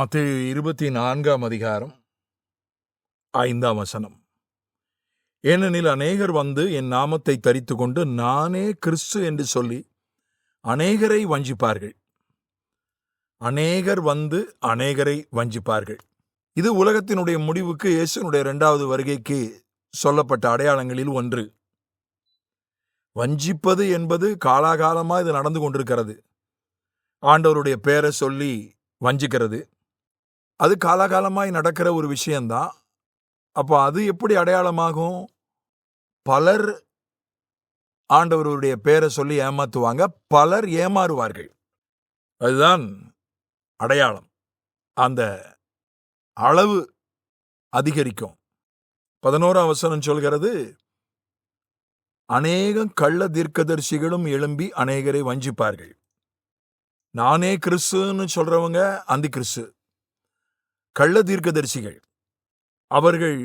மத்திய இருபத்தி நான்காம் அதிகாரம் ஐந்தாம் வசனம். ஏனெனில் அநேகர் வந்து என் நாமத்தை தரித்து கொண்டு நானே கிறிஸ்து என்று சொல்லி அநேகரை வஞ்சிப்பார்கள். அநேகர் வந்து அநேகரை வஞ்சிப்பார்கள். இது உலகத்தினுடைய முடிவுக்கு இயேசுனுடைய இரண்டாவது வருகைக்கு சொல்லப்பட்ட அடையாளங்களில் ஒன்று. வஞ்சிப்பது என்பது காலாகாலமாக இது நடந்து கொண்டிருக்கிறது. ஆண்டவருடைய பேரை சொல்லி வஞ்சிக்கிறது. அது காலாகாலமாய் நடக்கிற ஒரு விஷயந்தான். அப்போ அது எப்படி அடையாளமாகும்? பலர் ஆண்டவருடைய பேரை சொல்லி ஏமாத்துவாங்க பலர் ஏமாறுவார்கள். அதுதான் அடையாளம். அந்த அளவு அதிகரிக்கும். பதினோராம் வசனம் சொல்கிறது அநேகம் கள்ள தீர்க்கதரிசிகளும் எழும்பி அநேகரை வஞ்சிப்பார்கள். நானே கிறிஸ்துன்னு சொல்றவங்க அந்தி கிறிஸ்து கள்ள தீர்க்கதரிசிகள் அவர்கள்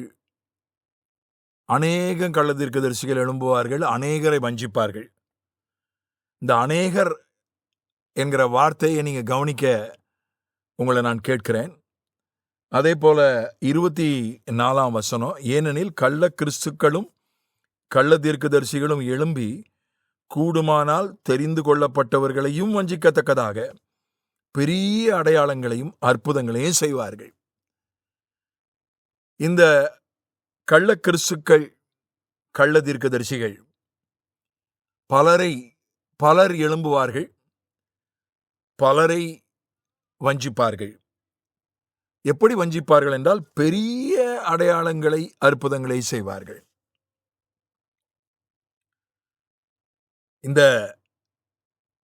அநேகம் கள்ள தீர்க்கதரிசிகள் எழும்புவார்கள் அநேகரை வஞ்சிப்பார்கள். இந்த அநேகர் என்கிற வார்த்தையை நீங்கள் கவனிக்க உங்களை நான் கேட்கிறேன். அதே போல இருபத்தி நாலாம் வசனம் ஏனெனில் கள்ள கிறிஸ்துக்களும் கள்ள தீர்க்கதரிசிகளும் எழும்பி கூடுமானால் தெரிந்து கொள்ளப்பட்டவர்களையும் வஞ்சிக்கத்தக்கதாக பெரிய அடையாளங்களையும் அற்புதங்களையும் செய்வார்கள். இந்த கள்ள கிறிஸ்துக்கள் கள்ள தீர்க்கதரிசிகள் பலரை பலர் எழும்புவார்கள் பலரை வஞ்சிப்பார்கள். எப்படி வஞ்சிப்பார்கள் என்றால் பெரிய அடையாளங்களை அற்புதங்களை செய்வார்கள். இந்த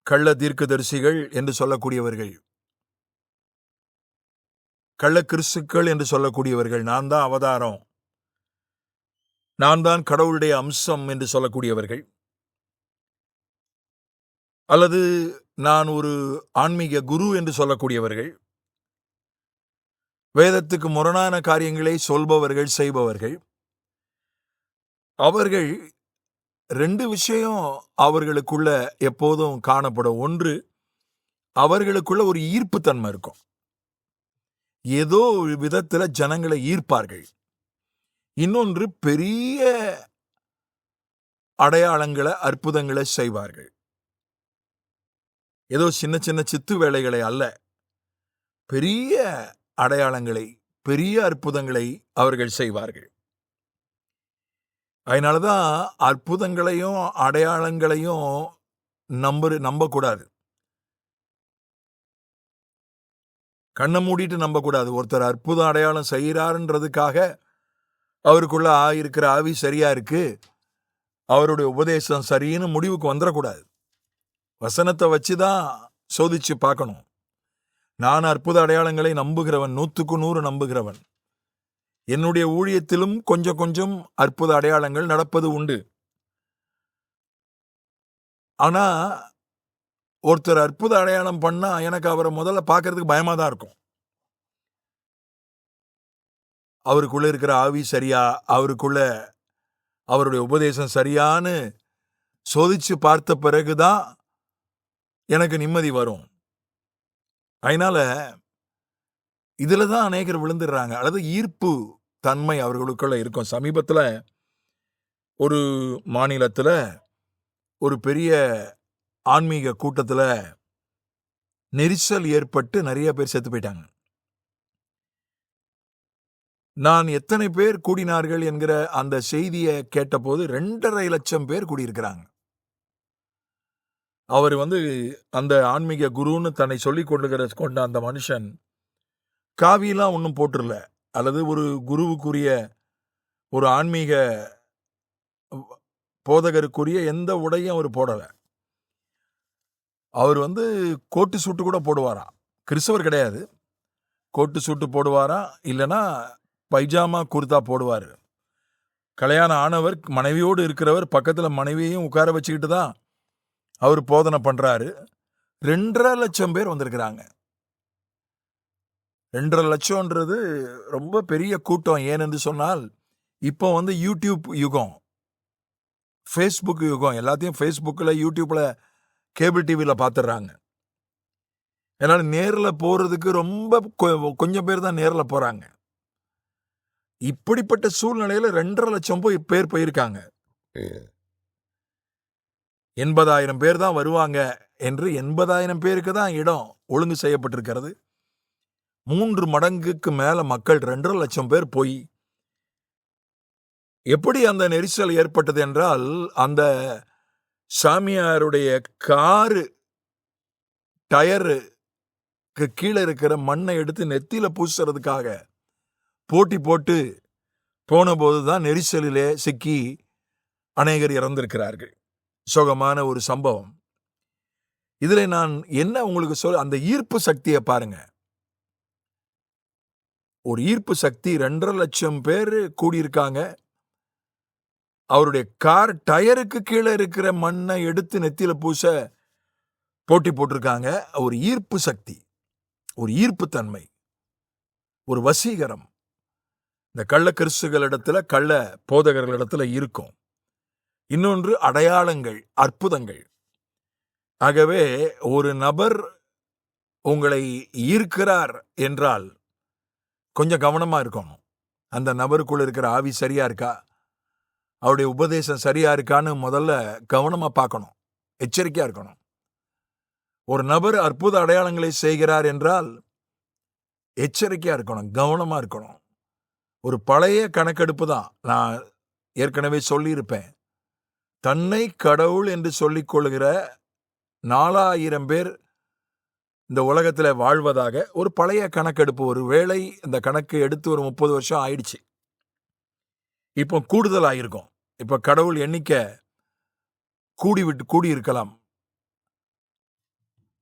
கள்ள தீர்க்கதரிசிகள் என்று சொல்லக்கூடியவர்கள். கள்ள கிறிஸ்துக்கள் என்று சொல்லக்கூடியவர்கள். நான் தான் அவதாரம். நான் தான் கடவுளுடைய அம்சம் என்று சொல்லக்கூடியவர்கள். அல்லது நான் ஒரு ஆன்மீக குரு என்று சொல்லக்கூடியவர்கள். வேதத்துக்கு முரணான காரியங்களை சொல்பவர்கள் செய்பவர்கள். அவர்கள் ரெண்டு விஷயம் அவர்களுக்குள்ள எப்போதும் காணப்படும். ஒன்று அவர்களுக்குள்ள ஒரு ஈர்ப்பு தன்மை இருக்கும். ஏதோ ஒரு விதத்துல ஜனங்களை ஈர்ப்பார்கள். இன்னொன்று பெரிய அடையாளங்களை அற்புதங்களை செய்வார்கள். ஏதோ சின்ன சின்ன சித்து வேலைகளை அல்ல. பெரிய அடையாளங்களை பெரிய அற்புதங்களை அவர்கள் செய்வார்கள். அதனால தான் அற்புதங்களையும் அடையாளங்களையும் நம்புற நம்பக்கூடாது. கண்ணை மூடிட்டு நம்பக்கூடாது. ஒருத்தர் அற்புதம் அடையாளம் செய்கிறாருன்றதுக்காக அவருக்குள்ள ஆ இருக்கிற ஆவி சரியா இருக்கு. அவருடைய உபதேசம் சரின்னு முடிவுக்கு வந்துடக்கூடாது வசனத்தை வச்சு தான் சோதிச்சு பார்க்கணும். நான் அற்புத அடையாளங்களை நம்புகிறவன் நூற்றுக்கு நூறு நம்புகிறவன். என்னுடைய ஊழியத்திலும் கொஞ்சம் கொஞ்சம் அற்புத அடையாளங்கள் நடப்பது உண்டு. ஆனா ஒருத்தர் அற்புத அடையாளம் பண்ணா எனக்கு அவரை முதல்ல பார்க்கறதுக்கு பயமா தான் இருக்கும். அவருக்குள்ள இருக்கிற ஆவி சரியா அவருக்குள்ள அவருடைய உபதேசம் சரியான்னு சோதிச்சு பார்த்த பிறகுதான் எனக்கு நிம்மதி வரும். அதனால இதில் தான் அநேகர் விழுந்துடுறாங்க. அல்லது ஈர்ப்பு தன்மை அவர்களுக்குள்ளே இருக்கும். சமீபத்தில் ஒரு மாநிலத்தில் ஒரு பெரிய ஆன்மீக கூட்டத்தில் நெரிசல் ஏற்பட்டு நிறைய பேர் செத்து போயிட்டாங்க. நான் எத்தனை பேர் கூடினார்கள் என்கிற அந்த செய்தியை கேட்டபோது ரெண்டரை லட்சம் பேர் கூடியிருக்கிறாங்க. அவர் வந்து அந்த ஆன்மீக குருன்னு தன்னை சொல்லிக் கொண்டுகிற கொண்ட அந்த மனுஷன் காவியெல்லாம் ஒன்றும் போட்டுருல. அல்லது ஒரு குருவுக்குரிய ஒரு ஆன்மீக போதகருக்குரிய எந்த உடையும் அவர் போடலை. அவர் வந்து கோட்டு சூட்டு கூட போடுவாராம் கிறிஸ்தவர் கிடையாது. கோட்டு சூட்டு போடுவாரா? இல்லைன்னா பைஜாமா குர்தா போடுவார். கல்யாணம் ஆனவர் மனைவியோடு இருக்கிறவர் பக்கத்தில் மனைவியையும் உட்கார வச்சுக்கிட்டு தான் அவர் போதனை பண்ணுறாரு ரெண்டரை லட்சம் பேர் வந்திருக்கிறாங்க. ரெண்டரை லட்சம்ன்றது ரொம்ப பெரிய கூட்டம். ஏனென்று சொன்னால் இப்போ வந்து யூடியூப் யுகம் ஃபேஸ்புக் யுகம் எல்லாத்தையும் ஃபேஸ்புக்கில் யூடியூப்பில் கேபிள் டிவியில் பார்த்துடுறாங்க. என்னால் நேர்ல போறதுக்கு ரொம்ப கொஞ்சம் பேர் தான் நேர்ல போறாங்க. இப்படிப்பட்ட சூழ்நிலையில ரெண்டரை லட்சம் போய் பேர் போயிருக்காங்க. எண்பதாயிரம் பேர் தான் வருவாங்க என்று எண்பதாயிரம் பேருக்கு தான் இடம் ஒழுங்கு செய்யப்பட்டிருக்கிறது. மூன்று மடங்குக்கு மேல மக்கள் ரெண்டரை லட்சம் பேர் போய் எப்படி அந்த நெரிசல் ஏற்பட்டது என்றால் அந்த சாமியாருடைய காரு டயருக்கு கீழே இருக்கிற மண்ணை எடுத்து நெத்தியில பூசுறதுக்காக போட்டி போட்டு போன போதுதான் நெரிசலிலே சிக்கி அநேகர் இறந்திருக்கிறார்கள். சோகமான ஒரு சம்பவம். இதில் நான் என்ன உங்களுக்கு சொல் அந்த ஈர்ப்பு சக்தியை பாருங்க. ஒரு ஈர்ப்பு சக்தி ரெண்டரை லட்சம் பேர் கூடியிருக்காங்க. அவருடைய கார் டயருக்கு கீழே இருக்கிற மண்ணை எடுத்து நெத்தியில் பூச போட்டி போட்டிருக்காங்க. ஒரு ஈர்ப்பு சக்தி ஒரு ஈர்ப்பு தன்மை ஒரு வசீகரம். இந்த கள்ள கிறிஸ்துகளிடத்துல கள்ள போதகர்களிடத்துல இருக்கும். இன்னொன்று அடையாளங்கள் அற்புதங்கள். ஆகவே ஒரு நபர் உங்களை ஈர்க்கிறார் என்றால் கொஞ்சம் கவனமா இருக்கணும். அந்த நபருக்குள்ளே இருக்கிற ஆவி சரியா இருக்கா? அவருடைய உபதேசம் சரியா இருக்கான்னு முதல்ல கவனமாக பார்க்கணும். எச்சரிக்கையாக இருக்கணும். ஒரு நபர் அற்புத அடையாளங்களை செய்கிறார் என்றால் எச்சரிக்கையாக இருக்கணும் கவனமாக இருக்கணும். ஒரு பழைய கணக்கெடுப்பு தான். நான் ஏற்கனவே சொல்லியிருப்பேன். தன்னை கடவுள் என்று சொல்லிக்கொள்கிற நாலாயிரம் பேர் இந்த உலகத்தில் வாழ்வதாக ஒரு பழைய கணக்கெடுப்பு ஒரு வேளை இந்த கணக்கு எடுத்து ஒரு முப்பது வருஷம் ஆயிடுச்சு. இப்போ கூடுதல் இருக்கும் இப்போ கடவுள் எண்ணிக்கை கூடிவிட்டு கூடியிருக்கலாம் கூடி இருக்கலாம்.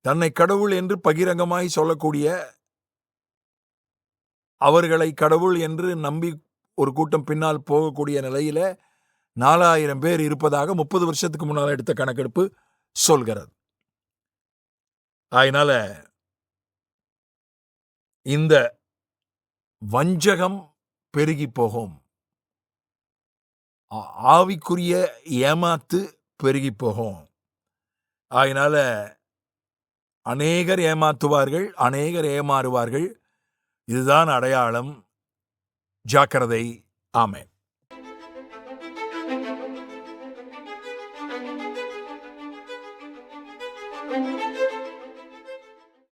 தன்னை கடவுள் என்று பகிரங்கமாய் சொல்லக்கூடிய அவர்களை கடவுள் என்று நம்பி ஒரு கூட்டம் பின்னால் போகக்கூடிய நிலையில் நாலாயிரம் பேர் இருப்பதாக முப்பது வருஷத்துக்கு முன்னால் எடுத்த கணக்கெடுப்பு சொல்கிறது. அதனால இந்த வஞ்சகம் பெருகி போகும். ஆவிக்குரிய ஏமாத்து பெருகி போகும். அதனால அநேகர் ஏமாத்துவார்கள் அநேகர் ஏமாறுவார்கள். இதுதான் அடையாளம். ஜாக்கிரதை. ஆமென்.